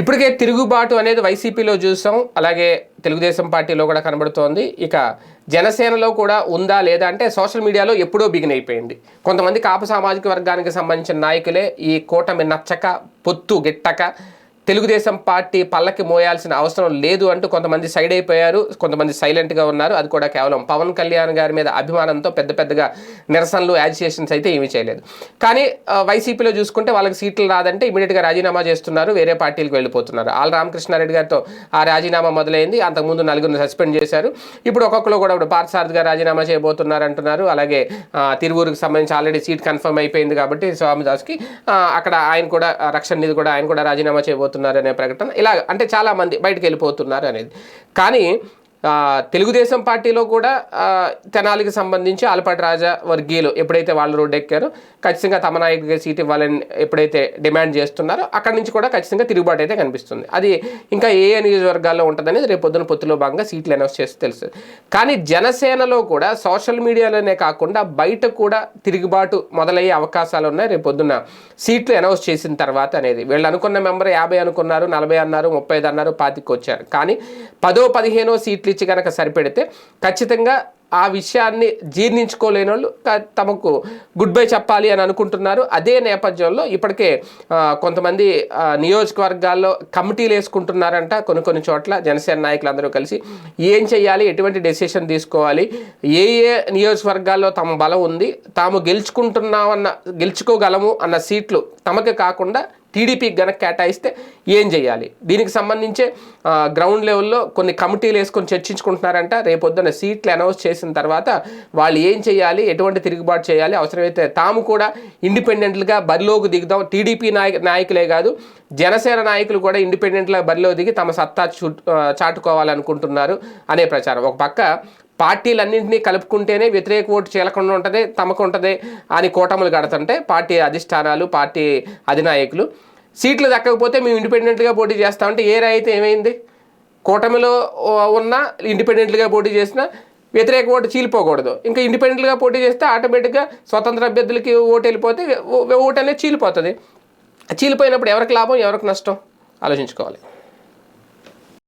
ఇప్పటికే తిరుగుబాటు అనేది వైసీపీలో చూసాం. అలాగే తెలుగుదేశం పార్టీలో కూడా కనబడుతోంది. ఇక జనసేనలో కూడా ఉందా లేదా అంటే సోషల్ మీడియాలో ఎప్పుడో బిగిన్ అయిపోయింది. కొంతమంది కాపు సామాజిక వర్గానికి సంబంధించిన నాయకులే ఈ కూటమి నచ్చక పొత్తు గిట్టక తెలుగుదేశం పార్టీ పల్లకి మోయాల్సిన అవసరం లేదు అంటూ కొంతమంది సైడ్ అయిపోయారు. కొంతమంది సైలెంట్గా ఉన్నారు. అది కూడా కేవలం పవన్ కళ్యాణ్ గారి మీద అభిమానంతో పెద్ద పెద్దగా నిరసనలు యాజిటేషన్స్ అయితే ఏమీ చేయలేదు. కానీ వైసీపీలో చూసుకుంటే వాళ్ళకి సీట్లు రాదంటే ఇమీడియట్గా రాజీనామా చేస్తున్నారు. వేరే పార్టీలకు వెళ్ళిపోతున్నారు. ఆల్ రామకృష్ణారెడ్డి గారితో ఆ రాజీనామా మొదలైంది. అంతకుముందు నలుగురిని సస్పెండ్ చేశారు. ఇప్పుడు ఒక్కొక్కరు కూడా ఇప్పుడు పార్థసారథి గారు రాజీనామా చేయబోతున్నారు అంటున్నారు అలాగే తిరువూరుకు సంబంధించి ఆల్రెడీ సీట్ కన్ఫర్మ్ అయిపోయింది కాబట్టి స్వామిదాస్కి అక్కడ ఆయన కూడా రక్షణ నిధి కూడా ఆయన కూడా రాజీనామా చేయబోతున్నారు. అనే ప్రకటన. ఇలా అంటే చాలామంది బయటకు వెళ్ళిపోతున్నారు అనేది. కానీ తెలుగుదేశం పార్టీలో కూడా తెనాలికి సంబంధించి ఆలపాటి రాజా వర్గీయులు ఎప్పుడైతే వాళ్ళు రోడ్డు ఎక్కారో ఖచ్చితంగా తమ నాయకుడికి సీట్ ఇవ్వాలని ఎప్పుడైతే డిమాండ్ చేస్తున్నారో అక్కడి నుంచి కూడా ఖచ్చితంగా తిరుగుబాటు అయితే కనిపిస్తుంది. అది ఇంకా ఏ ఏ నియోజకవర్గాల్లో ఉంటుందనేది రేపు పొద్దున పొత్తులో భాగంగా సీట్లు అనౌన్స్ చేస్తే తెలుస్తుంది. కానీ జనసేనలో కూడా సోషల్ మీడియాలోనే కాకుండా బయట కూడా తిరుగుబాటు మొదలయ్యే అవకాశాలు ఉన్నాయి. రేపు పొద్దున్న సీట్లు అనౌన్స్ చేసిన తర్వాత అనేది వీళ్ళు అనుకున్న మెంబర్ యాభై అనుకున్నారు నలభై అన్నారు ముప్పై ఐదు అన్నారు పాతికి వచ్చారు కానీ పదో పదిహేనో సీట్లు ఇచ్చి కనుక సరిపెడితే ఖచ్చితంగా ఆ విషయాన్ని జీర్ణించుకోలేని వాళ్ళు తమకు గుడ్ బై చెప్పాలి అని అనుకుంటున్నారు. అదే నేపథ్యంలో ఇప్పటికే కొంతమంది నియోజకవర్గాల్లో కమిటీలు వేసుకుంటున్నారంట కొన్ని కొన్ని చోట్ల జనసేన నాయకులందరూ కలిసి. ఏం చేయాలి ఎటువంటి డెసిషన్ తీసుకోవాలి? ఏ ఏ నియోజకవర్గాల్లో తమ బలం ఉంది? తాము గెలుచుకుంటున్నామన్న గెలుచుకోగలము అన్న సీట్లు తమకు కాకుండా టీడీపీకి గనక కేటాయిస్తే ఏం చేయాలి? దీనికి సంబంధించే గ్రౌండ్ లెవెల్లో కొన్ని కమిటీలు వేసుకొని చర్చించుకుంటున్నారంట. రేపొద్దున సీట్లు అనౌన్స్ చేసిన తర్వాత వాళ్ళు ఏం చేయాలి? ఎటువంటి తిరుగుబాటు చేయాలి? అవసరమైతే తాము కూడా ఇండిపెండెంట్లుగా బరిలోకి దిగుదాం. టీడీపీ నాయక నాయకులే కాదు జనసేన నాయకులు కూడా ఇండిపెండెంట్గా బరిలో దిగి తమ సత్తా చూ చాటుకోవాలనుకుంటున్నారు అనే ప్రచారం. ఒక పక్క పార్టీలన్నింటినీ కలుపుకుంటేనే వ్యతిరేక ఓటు చీలకుండా ఉంటుంది తమకు ఉంటుంది అని కూటములు కడుతుంటే పార్టీ అధిష్టానాలు పార్టీ అధినాయకులు సీట్లు దక్కకపోతే మేము ఇండిపెండెంట్గా పోటీ చేస్తామంటే ఏ అయితే ఏమైంది? కూటమిలో ఉన్న ఇండిపెండెంట్గా పోటీ చేసిన వ్యతిరేక ఓటు చీలిపోకూడదు. ఇంకా ఇండిపెండెంట్గా పోటీ చేస్తే ఆటోమేటిక్గా స్వతంత్ర అభ్యర్థులకి ఓటు వెళ్ళిపోతే ఓటు అనేది చీలిపోతుంది. చీలిపోయినప్పుడు ఎవరికి లాభం ఎవరికి నష్టం? ఆలోచించుకోవాలి.